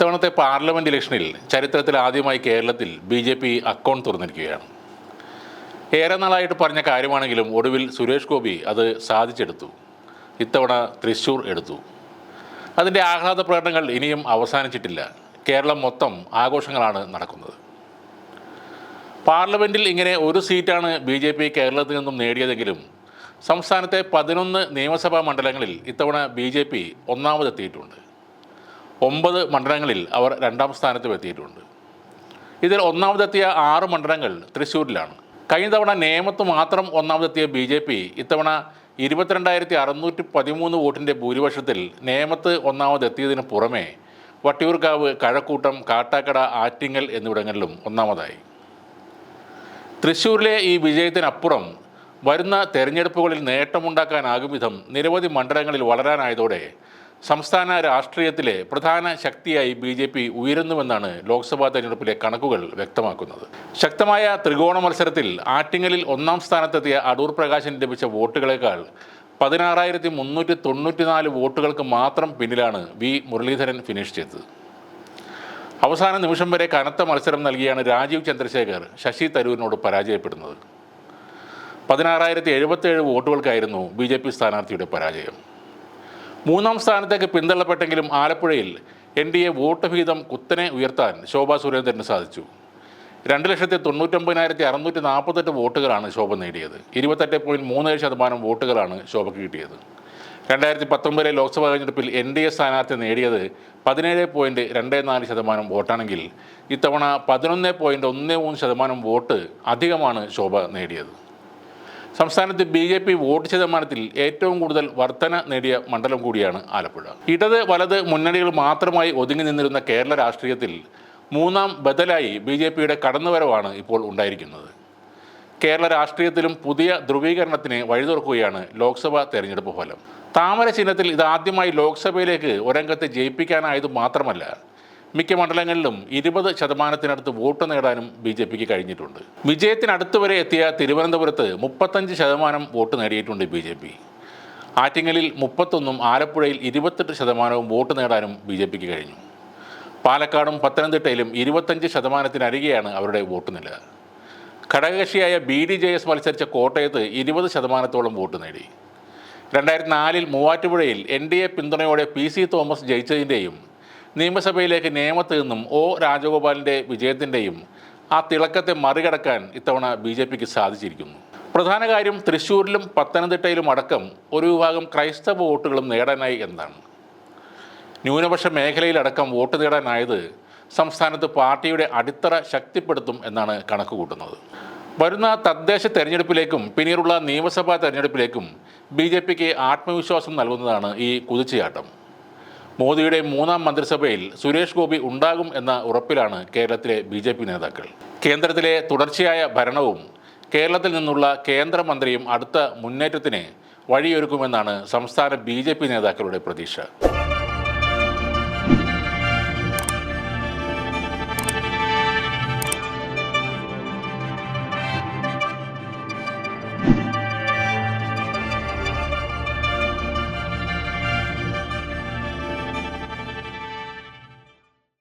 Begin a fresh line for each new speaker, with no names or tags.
ഇത്തവണത്തെ പാർലമെന്റ് ഇലക്ഷനിൽ ചരിത്രത്തിൽ ആദ്യമായി കേരളത്തിൽ ബി ജെ പി അക്കൗണ്ട് തുറന്നിരിക്കുകയാണ്. ഏറെ നാളായിട്ട് പറഞ്ഞ കാര്യമാണെങ്കിലും ഒടുവിൽ സുരേഷ് ഗോപി അത് സാധിച്ചെടുത്തു. ഇത്തവണ തൃശ്ശൂർ എടുത്തു. അതിന്റെ ആഹ്ലാദ പ്രകടനങ്ങൾ ഇനിയും അവസാനിച്ചിട്ടില്ല. കേരളം മൊത്തം ആഘോഷങ്ങളാണ് നടക്കുന്നത്. പാർലമെന്റിൽ ഇങ്ങനെ ഒരു സീറ്റാണ് ബി ജെ പി കേരളത്തിൽ നിന്നും നേടിയതെങ്കിലും സംസ്ഥാനത്തെ പതിനൊന്ന് നിയമസഭാ മണ്ഡലങ്ങളിൽ ഇത്തവണ ബി ജെ പി ഒന്നാമതെത്തിയിട്ടുണ്ട്. ഒമ്പത് മണ്ഡലങ്ങളിൽ അവർ രണ്ടാം സ്ഥാനത്തും എത്തിയിട്ടുണ്ട്. ഇതിൽ ഒന്നാമതെത്തിയ ആറ് മണ്ഡലങ്ങൾ തൃശ്ശൂരിലാണ്. കഴിഞ്ഞ തവണ നേമത്ത് മാത്രം ഒന്നാമതെത്തിയ ബി ജെ പി ഇത്തവണ ഇരുപത്തിരണ്ടായിരത്തി അറുന്നൂറ്റി പതിമൂന്ന് വോട്ടിന്റെ ഭൂരിപക്ഷത്തിൽ നേമത്ത് ഒന്നാമതെത്തിയതിന് പുറമെ വട്ടിയൂർക്കാവ് കഴക്കൂട്ടം കാട്ടാക്കട ആറ്റിങ്ങൽ എന്നിവിടങ്ങളിലും ഒന്നാമതായി. തൃശ്ശൂരിലെ ഈ വിജയത്തിനപ്പുറം വരുന്ന തെരഞ്ഞെടുപ്പുകളിൽ നേട്ടമുണ്ടാക്കാനാകും വിധം നിരവധി മണ്ഡലങ്ങളിൽ വളരാനായതോടെ സംസ്ഥാന രാഷ്ട്രീയത്തിലെ പ്രധാന ശക്തിയായി ബി ജെ പി ഉയരുന്നുവെന്നാണ് ലോക്സഭാ തെരഞ്ഞെടുപ്പിലെ കണക്കുകൾ വ്യക്തമാക്കുന്നത്. ശക്തമായ ത്രികോണ മത്സരത്തിൽ ആറ്റിങ്ങലിൽ ഒന്നാം സ്ഥാനത്തെത്തിയ അടൂർ പ്രകാശിന് ലഭിച്ച വോട്ടുകളേക്കാൾ പതിനാറായിരത്തി മുന്നൂറ്റി തൊണ്ണൂറ്റിനാല് വോട്ടുകൾക്ക് മാത്രം പിന്നിലാണ് വി മുരളീധരൻ ഫിനിഷ് ചെയ്തത്. അവസാന നിമിഷം വരെ കനത്ത മത്സരം നൽകിയാണ് രാജീവ് ചന്ദ്രശേഖർ ശശി തരൂരിനോട് പരാജയപ്പെടുന്നത്. പതിനാറായിരത്തി എഴുപത്തേഴ് വോട്ടുകൾക്കായിരുന്നു ബി ജെ പി സ്ഥാനാർത്ഥിയുടെ പരാജയം. മൂന്നാം സ്ഥാനത്തേക്ക് പിന്തള്ളപ്പെട്ടെങ്കിലും ആലപ്പുഴയിൽ എൻ ഡി എ വോട്ട് വിഹിതം കുത്തനെ ഉയർത്താൻ ശോഭാ സുരേന്ദ്രന് സാധിച്ചു. രണ്ട് ലക്ഷത്തി തൊണ്ണൂറ്റൊമ്പതിനായിരത്തി അറുന്നൂറ്റി നാൽപ്പത്തെട്ട് വോട്ടുകളാണ് ശോഭ നേടിയത്. ഇരുപത്തെട്ട് പോയിന്റ് മൂന്ന് ശതമാനം വോട്ടുകളാണ് ശോഭയ്ക്ക് കിട്ടിയത്. രണ്ടായിരത്തി പത്തൊമ്പതിലെ ലോക്സഭാ തെരഞ്ഞെടുപ്പിൽ എൻ ഡി എ സ്ഥാനാർത്ഥി നേടിയത് പതിനേഴ് പോയിന്റ് രണ്ട് നാല് ശതമാനം വോട്ടാണെങ്കിൽ ഇത്തവണ പതിനൊന്ന് പോയിന്റ് ഒന്ന് മൂന്ന് ശതമാനം വോട്ട് അധികമാണ് ശോഭ നേടിയത്. സംസ്ഥാനത്ത് ബി ജെ പി വോട്ട് ശതമാനത്തിൽ ഏറ്റവും കൂടുതൽ വർധന നേടിയ മണ്ഡലം കൂടിയാണ് ആലപ്പുഴ. ഇടത് വലത് മുന്നണികൾ മാത്രമായി ഒതുങ്ങി നിന്നിരുന്ന കേരള രാഷ്ട്രീയത്തിൽ മൂന്നാം ബദലായി ബി ജെ പിയുടെ കടന്നുവരവാണ് ഇപ്പോൾ ഉണ്ടായിരിക്കുന്നത്. കേരള രാഷ്ട്രീയത്തിലും പുതിയ ധ്രുവീകരണത്തിന് വഴിതുറക്കുകയാണ് ലോക്സഭാ തെരഞ്ഞെടുപ്പ് ഫലം. താമര ചിഹ്നത്തിൽ ഇതാദ്യമായി ലോക്സഭയിലേക്ക് ഒരംഗത്തെ ജയിപ്പിക്കാനായത് മാത്രമല്ല മിക്ക മണ്ഡലങ്ങളിലും ഇരുപത് ശതമാനത്തിനടുത്ത് വോട്ട് നേടാനും ബി ജെ പിക്ക് കഴിഞ്ഞിട്ടുണ്ട്. വിജയത്തിനടുത്ത് വരെ എത്തിയ തിരുവനന്തപുരത്ത് മുപ്പത്തഞ്ച് ശതമാനം വോട്ട് നേടിയിട്ടുണ്ട് ബി ജെ പി. ആറ്റിങ്ങലിൽ മുപ്പത്തൊന്നും ആലപ്പുഴയിൽ ഇരുപത്തെട്ട് ശതമാനവും വോട്ട് നേടാനും ബി ജെ പിക്ക് കഴിഞ്ഞു. പാലക്കാടും പത്തനംതിട്ടയിലും ഇരുപത്തഞ്ച് ശതമാനത്തിനരികെയാണ് അവരുടെ വോട്ട് നില. ഘടകകക്ഷിയായ ബി ഡി ജെ എസ് മത്സരിച്ച കോട്ടയത്ത് ഇരുപത് ശതമാനത്തോളം വോട്ട് നേടി. രണ്ടായിരത്തി നാലിൽ മൂവാറ്റുപുഴയിൽ എൻ ഡി എ പിന്തുണയോടെ പി സി തോമസ് ജയിച്ചതിന്റെയും നിയമസഭയിലേക്ക് നിയമത്തിൽ നിന്നും ഒ. രാജഗോപാലിന്റെ വിജയത്തിന്റെയും ആ തിളക്കത്തെ മറികടക്കാൻ ഇത്തവണ ബി ജെ പിക്ക് സാധിച്ചിരിക്കുന്നു. പ്രധാന കാര്യം തൃശ്ശൂരിലും പത്തനംതിട്ടയിലും അടക്കം ഒരു വിഭാഗം ക്രൈസ്തവ വോട്ടുകളും നേടാനായി എന്നാണ്. ന്യൂനപക്ഷ മേഖലയിലടക്കം വോട്ട് നേടാനായത് സംസ്ഥാനത്ത് പാർട്ടിയുടെ അടിത്തറ ശക്തിപ്പെടുത്തും എന്നാണ് കണക്ക് കൂട്ടുന്നത് വരുന്ന തദ്ദേശ തെരഞ്ഞെടുപ്പിലേക്കും പിന്നീടുള്ള നിയമസഭാ തെരഞ്ഞെടുപ്പിലേക്കും ബി ജെ പിക്ക് ആത്മവിശ്വാസം നൽകുന്നതാണ് ഈ കുതിച്ചുചാട്ടം. മോദിയുടെ മൂന്നാം മന്ത്രിസഭയിൽ സുരേഷ് ഗോപി ഉണ്ടാകും എന്ന ഉറപ്പിലാണ് കേരളത്തിലെ ബി ജെ പി നേതാക്കൾ. കേന്ദ്രത്തിലെ തുടർച്ചയായ ഭരണവും കേരളത്തിൽ നിന്നുള്ള കേന്ദ്രമന്ത്രിയും അടുത്ത മുന്നേറ്റത്തിന് വഴിയൊരുക്കുമെന്നാണ് സംസ്ഥാന ബി നേതാക്കളുടെ പ്രതീക്ഷ.